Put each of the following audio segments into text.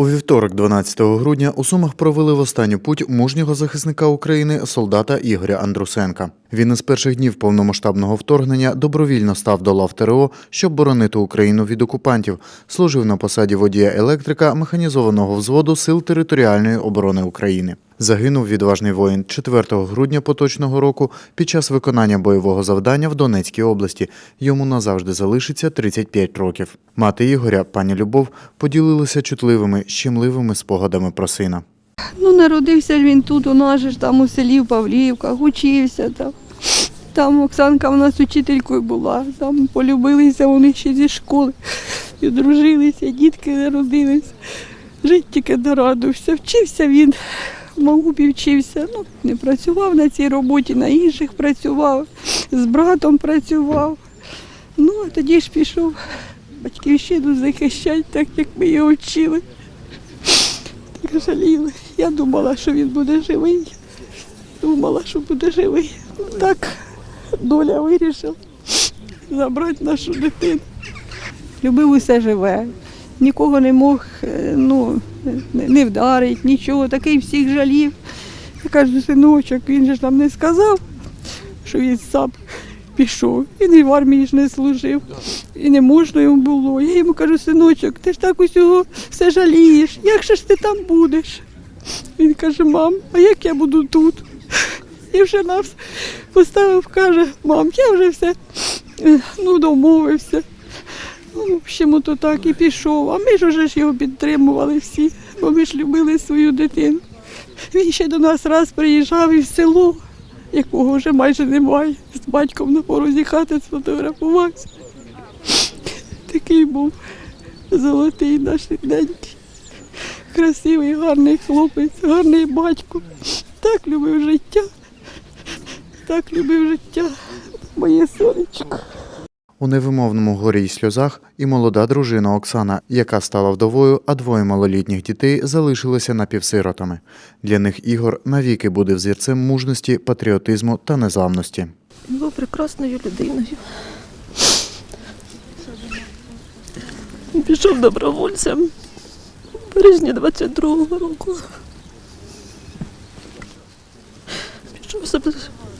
У вівторок, 12 грудня, у Сумах провели в останню путь мужнього захисника України солдата Ігоря Андрусенка. Він із перших днів повномасштабного вторгнення добровільно став до лав ТРО, щоб боронити Україну від окупантів. Служив на посаді водія електрика механізованого взводу Сил територіальної оборони України. Загинув відважний воїн 4 грудня поточного року під час виконання бойового завдання в Донецькій області. Йому назавжди залишиться 35 років. Мати Ігоря, пані Любов, поділилася чутливими, щемливими спогадами про сина. Ну, народився він тут, у нас же там у селі в Павлівках, учився там. Там Оксанка в нас учителькою була, там полюбилися вони ще зі школи, і одружилися, дітки народились. Жить тільки дорадився. Вчився він, в Магубі вчився. Ну, не працював на цій роботі, на інших працював, з братом працював. Ну, а тоді ж пішов батьківщину захищати, так як ми його вчили. Так жаліли. Я думала, що він буде живий. Думала, що буде живий. Ну, Так доля вирішила забрати нашу дитину. Любив усе живе. Нікого не мог е, ну, не- вдарить, нічого. Такий всіх жалів. Я кажу, синочок, він же ж нам не сказав, що він сам пішов. Він і в армії ж не служив. І не можна йому було. Я йому кажу, синочок, ти ж так усього все жалієш. Як же ж ти там будеш? Він каже, мам, а як я буду тут? І вже нас поставив, каже, мам, я вже все е, ну, домовився. В общем, то так і пішов. А ми ж уже ж його підтримували всі, бо ми ж любили свою дитину. Він ще до нас раз приїжджав і в село, якого вже майже немає. З батьком на порозі хати сфотографувався. Такий був золотий наш рідненький. Красивий, гарний хлопець, гарний батько. Так любив життя. Так любив життя. Моє сонечко. У невимовному горі й сльозах і молода дружина Оксана, яка стала вдовою, а двоє малолітніх дітей залишилися напівсиротами. Для них Ігор навіки буде взірцем мужності, патріотизму та незламності. Він був прекрасною людиною. Пішов добровольцем в березні 22-го року. Пішов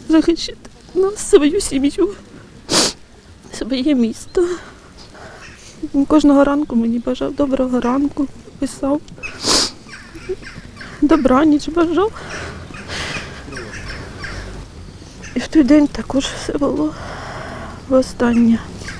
захищати нас, свою сім'ю, своє місто. Він кожного ранку мені бажав доброго ранку, писав. Добраніч бажав. І в той день також все було востаннє.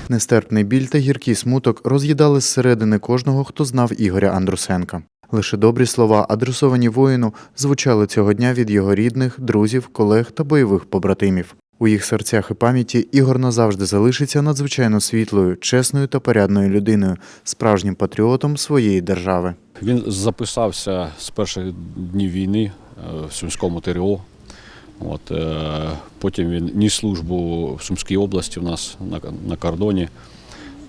Нестерпний біль та гіркий смуток роз'їдали зсередини кожного, хто знав Ігоря Андрусенка. Лише добрі слова, адресовані воїну, звучали цього дня від його рідних, друзів, колег та бойових побратимів. У їх серцях і пам'яті Ігор назавжди залишиться надзвичайно світлою, чесною та порядною людиною, справжнім патріотом своєї держави. Він записався з перших днів війни е, в Сумському ТРО. От, е, потім він ніс службу в Сумській області у нас на, на кордоні.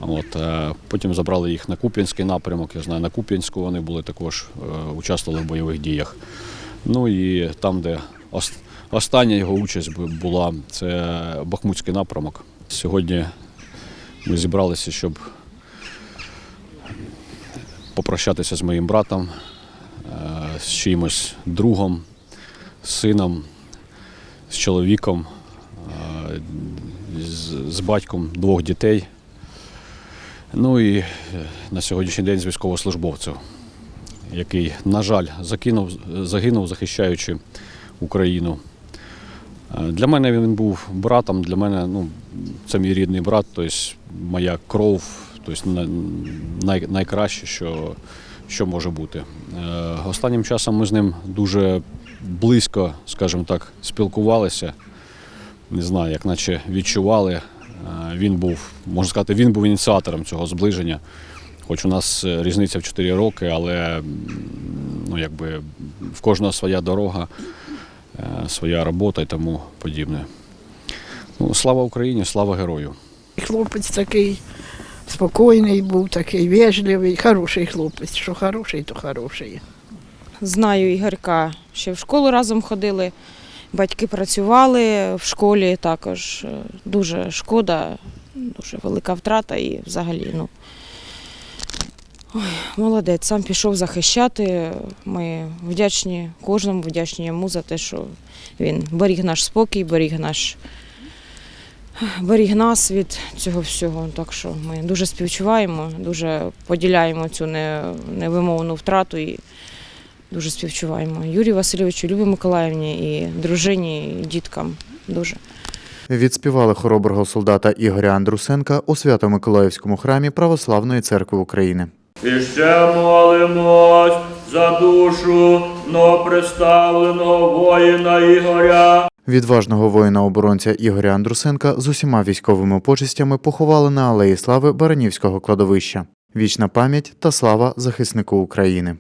От, е, потім забрали їх на Куп'янський напрямок. Я знаю, на Куп'янську вони були також, участвували в бойових діях. Ну і там, де остання його участь була, це Бахмутський напрямок. Сьогодні ми зібралися, щоб попрощатися з моїм братом, е, з чимось другом, сином, з чоловіком, е, з, з батьком двох дітей. Ну і е, на сьогоднішній день з військовослужбовців, який, на жаль, закинув, загинув, захищаючи Україну. Е, Для мене він був братом, для мене ну, це мій рідний брат, тобто моя кров, тобто най, найкраще, що, що може бути. Е, Останнім часом ми з ним дуже близько, скажімо так, спілкувалися. Не знаю, як наче відчували. Е, Він був, можна сказати, він був ініціатором цього зближення. Хоч у нас різниця в 4 роки, але ну, якби, в кожного своя дорога, своя робота і тому подібне. Ну, слава Україні, слава герою! Хлопець такий спокійний був, такий вежливий, хороший хлопець. Що хороший, то хороший. Знаю Ігорка, ще в школу разом ходили, батьки працювали в школі також. Е, Дуже шкода, дуже велика втрата і взагалі, ну. Молодець, сам пішов захищати. Ми вдячні кожному, вдячні йому за те, що він беріг наш спокій, беріг наш беріг нас від цього всього. Так що ми дуже співчуваємо, дуже поділяємо цю невимовну втрату і дуже співчуваємо Юрію Васильовичу, Любі Миколаївні і дружині, і діткам. Дуже. Відспівали хороброго солдата Ігоря Андрусенка у Свято-Миколаївському храмі Православної церкви України. І ще молимось за душу новоприставленого воїна Ігоря. Відважного воїна-оборонця Ігоря Андрусенка з усіма військовими почестями поховали на Алеї Слави Баранівського кладовища. Вічна пам'ять та слава захиснику України.